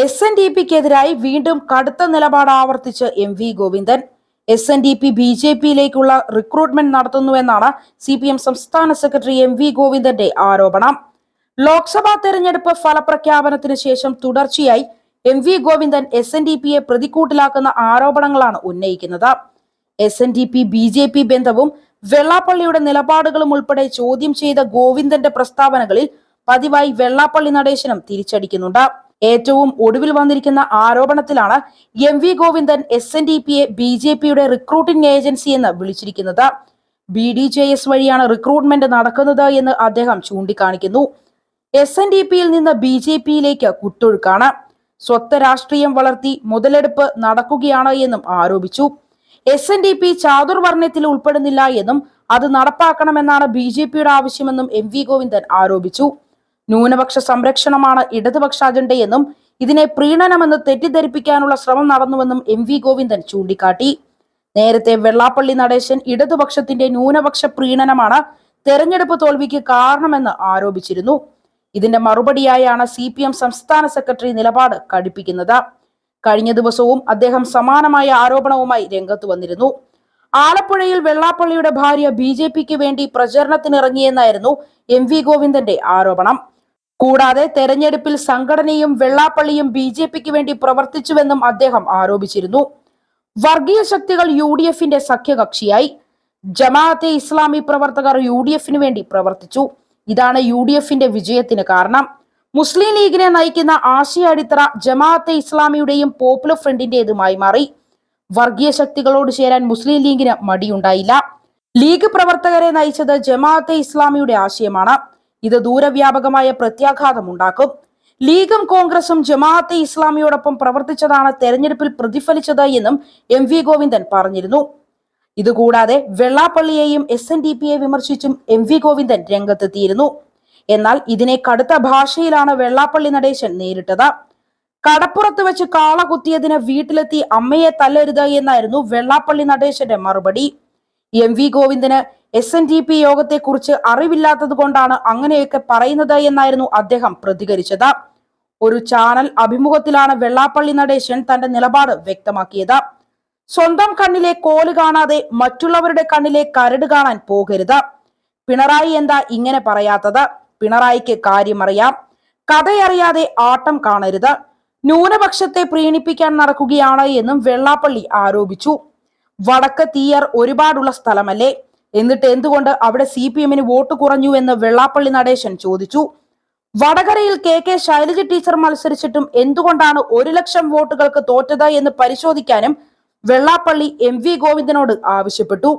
S N D പിക്കെതിരായി വീണ്ടും കടുത്ത നിലപാട് ആവർത്തിച്ച് M V Govindan. S N D P B J പിയിലേക്കുള്ള recruitment നടത്തുന്നുവെന്നാണ് സി പി എം സംസ്ഥാന സെക്രട്ടറി എം വി ഗോവിന്ദന്റെ ആരോപണം. ലോക്സഭാ തെരഞ്ഞെടുപ്പ് ഫലപ്രഖ്യാപനത്തിന് ശേഷം തുടർച്ചയായി M V Govindan S N D പിയെ പ്രതിക്കൂട്ടിലാക്കുന്ന ആരോപണങ്ങളാണ് ഉന്നയിക്കുന്നത്. S N D P B J P ബന്ധവും വെള്ളാപ്പള്ളിയുടെ നിലപാടുകളും ഉൾപ്പെടെ ചോദ്യം ചെയ്ത ഗോവിന്ദന്റെ പ്രസ്താവനകളിൽ പതിവായി വെള്ളാപ്പള്ളി നടേശനം തിരിച്ചടിക്കുന്നുണ്ട്. ഏറ്റവും ഒടുവിൽ വന്നിരിക്കുന്ന ആരോപണത്തിലാണ് M V Govindan S N D പിയെ ബി ജെ പിയുടെ റിക്രൂട്ടിംഗ് ഏജൻസി എന്ന് വിളിച്ചിരിക്കുന്നത്. ബി ഡി ജെ എസ് വഴിയാണ് റിക്രൂട്ട്മെന്റ് നടക്കുന്നത് എന്ന് അദ്ദേഹം ചൂണ്ടിക്കാണിക്കുന്നു. എസ് എൻ ഡി പിയിൽ നിന്ന് ബി ജെ പിയിലേക്ക് കുത്തൊഴുക്കാണ്. സ്വത്ത് രാഷ്ട്രീയം വളർത്തി മുതലെടുപ്പ് നടക്കുകയാണ് എന്നും ആരോപിച്ചു. എസ് എൻ ഡി പി ചാതുർവർണയത്തിൽ ഉൾപ്പെടുന്നില്ല എന്നും അത് നടപ്പാക്കണമെന്നാണ് ബി ജെ പിയുടെ ആവശ്യമെന്നും എം വി ഗോവിന്ദൻ ആരോപിച്ചു. ന്യൂനപക്ഷ സംരക്ഷണമാണ് ഇടതുപക്ഷ അജണ്ടയെന്നും ഇതിനെ പ്രീണനമെന്ന് തെറ്റിദ്ധരിപ്പിക്കാനുള്ള ശ്രമം നടന്നുവെന്നും എം വി ഗോവിന്ദൻ ചൂണ്ടിക്കാട്ടി. നേരത്തെ വെള്ളാപ്പള്ളി നടേശൻ ഇടതുപക്ഷത്തിന്റെ ന്യൂനപക്ഷ പ്രീണനമാണ് തെരഞ്ഞെടുപ്പ് തോൽവിക്ക് കാരണമെന്ന് ആരോപിച്ചിരുന്നു. ഇതിന്റെ മറുപടിയായാണ് സി പി എം സംസ്ഥാന സെക്രട്ടറി നിലപാട് കടുപ്പിക്കുന്നത്. കഴിഞ്ഞ ദിവസവും അദ്ദേഹം സമാനമായ ആരോപണവുമായി രംഗത്ത് വന്നിരുന്നു. ആലപ്പുഴയിൽ വെള്ളാപ്പള്ളിയുടെ ഭാര്യ ബി ജെ പിക്ക് വേണ്ടി പ്രചരണത്തിനിറങ്ങിയെന്നായിരുന്നു എം വി ഗോവിന്ദന്റെ ആരോപണം. കൂടാതെ തെരഞ്ഞെടുപ്പിൽ സംഘടനയും വെള്ളാപ്പള്ളിയും ബി ജെ പിക്ക് വേണ്ടി പ്രവർത്തിച്ചുവെന്നും അദ്ദേഹം ആരോപിച്ചിരുന്നു. വർഗീയ ശക്തികൾ യു ഡി എഫിന്റെ സഖ്യകക്ഷിയായി. ജമാഅത്തെ ഇസ്ലാമി പ്രവർത്തകർ യു ഡി എഫിന് വേണ്ടി പ്രവർത്തിച്ചു. ഇതാണ് യു ഡി എഫിന്റെ വിജയത്തിന് കാരണം. മുസ്ലിം ലീഗിനെ നയിക്കുന്ന ആശയ അടിത്തറ ജമാഅത്തെ ഇസ്ലാമിയുടെയും പോപ്പുലർ ഫ്രണ്ടിന്റേതുമായി മാറി. വർഗീയ ശക്തികളോട് ചേരാൻ മുസ്ലിം ലീഗിന് മടിയുണ്ടായില്ല. ലീഗ് പ്രവർത്തകരെ നയിച്ചത് ജമാഅത്തെ ഇസ്ലാമിയുടെ ആശയമാണ്. ഇത് ദൂരവ്യാപകമായ പ്രത്യാഘാതം ഉണ്ടാക്കും. ലീഗും കോൺഗ്രസും ജമാഅത്തെ ഇസ്ലാമിയോടൊപ്പം പ്രവർത്തിച്ചതാണ് തെരഞ്ഞെടുപ്പിൽ പ്രതിഫലിച്ചത് എന്നും എം വി ഗോവിന്ദൻ പറഞ്ഞിരുന്നു. ഇതുകൂടാതെ വെള്ളാപ്പള്ളിയെയും എസ് എൻ ഡി പിയെ വിമർശിച്ചും എം വി ഗോവിന്ദൻ രംഗത്തെത്തിയിരുന്നു. എന്നാൽ ഇതിനെ കടുത്ത ഭാഷയിലാണ് വെള്ളാപ്പള്ളി നടേശൻ നേരിട്ടത്. കടപ്പുറത്ത് വെച്ച് കാള കുത്തിയതിന് വീട്ടിലെത്തി അമ്മയെ തല്ലരുത് എന്നായിരുന്നു വെള്ളാപ്പള്ളി നടേശന്റെ മറുപടി. എം വി ഗോവിന്ദന് എസ് എൻ ഡി പി യോഗത്തെക്കുറിച്ച് അറിവില്ലാത്തത് കൊണ്ടാണ് അങ്ങനെയൊക്കെ പറയുന്നത് എന്നായിരുന്നു അദ്ദേഹം പ്രതികരിച്ചത്. ഒരു ചാനൽ അഭിമുഖത്തിലാണ് വെള്ളാപ്പള്ളി നടേശൻ തന്റെ നിലപാട് വ്യക്തമാക്കിയത്. സ്വന്തം കണ്ണിലെ കോൽ കാണാതെ മറ്റുള്ളവരുടെ കണ്ണിലെ കരട് കാണാൻ പോകരുത്. പിണറായി എന്താ ഇങ്ങനെ പറയാത്തത്? പിണറായിക്ക് കാര്യമറിയാം. കഥയറിയാതെ ആട്ടം കാണരുത്. ന്യൂനപക്ഷത്തെ പ്രീണിപ്പിക്കാൻ നടക്കുകയാണ് എന്നും വെള്ളാപ്പള്ളി ആരോപിച്ചു. വടക്ക് തീയർ ഒരുപാടുള്ള സ്ഥലമല്ലേ? എന്നിട്ട് എന്തുകൊണ്ട് അവിടെ സി പി എമ്മിന് വോട്ട് കുറഞ്ഞു എന്ന് വെള്ളാപ്പള്ളി നടേശൻ ചോദിച്ചു. വടകരയിൽ കെ കെ ശൈലജ ടീച്ചർ മത്സരിച്ചിട്ടും എന്തുകൊണ്ടാണ് ഒരു ലക്ഷം വോട്ടുകൾക്ക് തോറ്റത് എന്ന് പരിശോധിക്കാനും വെള്ളാപ്പള്ളി എം വി ഗോവിന്ദനോട് ആവശ്യപ്പെട്ടു.